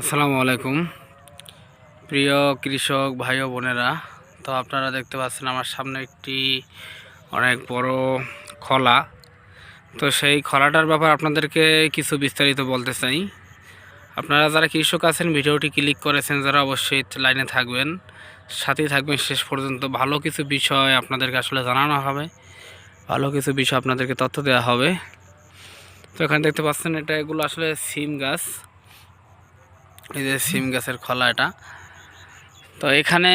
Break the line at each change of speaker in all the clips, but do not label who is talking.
আসসালামু আলাইকুম। প্রিয় কৃষক ভাই ও বোনেরা, তো আপনারা দেখতে পাচ্ছেন আমার সামনে একটি অনেক বড় খলা। তো সেই খলাটার ব্যাপার আপনাদেরকে কিছু বিস্তারিত বলতে চাই। আপনারা যারা কৃষক আছেন, ভিডিওটি ক্লিক করেছেন, যারা অবশ্যই লাইনে থাকবেন। সাথেই থাকবেন, শেষ পর্যন্ত ভালো কিছু বিষয় আপনাদেরকে আসলে জানানো হবে। ভালো কিছু বিষয় আপনাদেরকে তথ্য দেওয়া হবে। তো এখানে দেখতে পাচ্ছেন, এটা এগুলো আসলে সিম গাছ। এই যে সিম গাছের খলা এটা। তো এখানে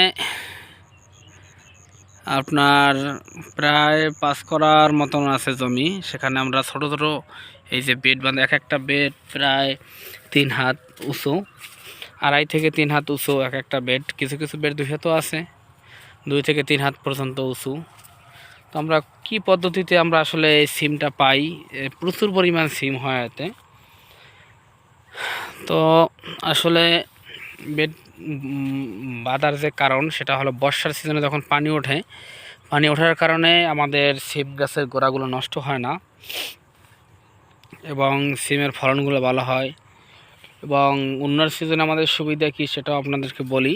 আপনার প্রায় পাঁচ করার মতন আছে জমি। সেখানে আমরা ছোট ছোট এই যে বেড বাঁধে, এক একটা বেড প্রায় তিন হাত উঁচু, আড়াই থেকে তিন হাত উঁচু এক একটা বেড। কিছু কিছু বেড দুই হাতও আছে, দুই থেকে তিন হাত পর্যন্ত উঁচু। তো আমরা কি পদ্ধতিতে আমরা আসলে এই সিমটা পাই? প্রচুর পরিমাণ সিম হয় এতে। তো আসলে বেড বাঁধার যে কারণ, সেটা হলো বর্ষার সিজনে যখন পানি ওঠে, পানি ওঠার কারণে আমাদের সিম গাছের গোড়াগুলো নষ্ট হয় না এবং সিমের ফলনগুলো ভালো হয় এবং অন্যান্য সিজনে আমাদের সুবিধা কী সেটাও আপনাদেরকে বলি।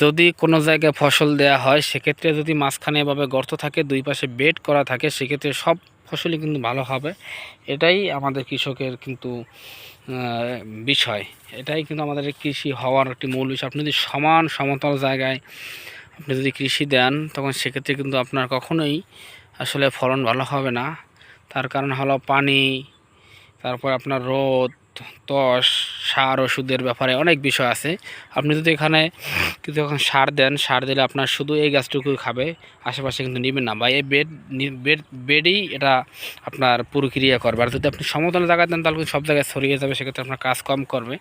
যদি কোনো জায়গায় ফসল দেয়া হয়, সেক্ষেত্রে যদি মাঝখানে এভাবে গর্ত থাকে, দুই পাশে বেড করা থাকে, সেক্ষেত্রে সব ফসলই কিন্তু ভালো হবে। এটাই আমাদের কৃষকের কিন্তু বিষয়। এটাই কিন্তু আমাদের কৃষি হওয়ার একটি মূল বিষয়। আপনি যদি সমান সমতল জায়গায় আপনি যদি কৃষি দেন, তখন সেক্ষেত্রে কিন্তু আপনার কখনোই আসলে ফলন ভালো হবে না। তার কারণ হলো পানি, তারপর আপনার রোদ, তস, সার, ওষুধের ব্যাপারে অনেক বিষয় আছে। আপনি যদি এখানে কিন্তু যখন সার দেন, সার দিলে আপনার শুধু এই গাছটুকুই খাবে, আশেপাশে কিন্তু নেবেন না। বা এই বেড বেড, বেডেই এটা আপনার প্রক্রিয়া করবে। আর যদি আপনি সমতল জায়গায় দেন, তাহলে সব জায়গায় ছড়িয়ে যাবে, সেক্ষেত্রে আপনার কাজ কম করবে।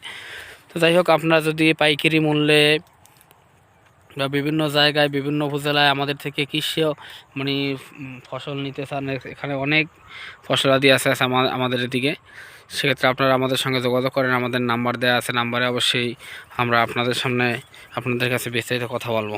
তো যাই হোক, আপনার যদি পাইকারি মূল্যে বা বিভিন্ন জায়গায়, বিভিন্ন উপজেলায় আমাদের থেকে কৃষি মানে ফসল নিতে চান, এখানে অনেক ফসলাদি আছে আছে আমাদের এদিকে। সেক্ষেত্রে আপনারা আমাদের সঙ্গে যোগাযোগ করেন। আমাদের নাম্বার দেওয়া আছে। নাম্বারে অবশ্যই আমরা আপনাদের সামনে আপনাদের কাছে বিস্তারিত কথা বলব।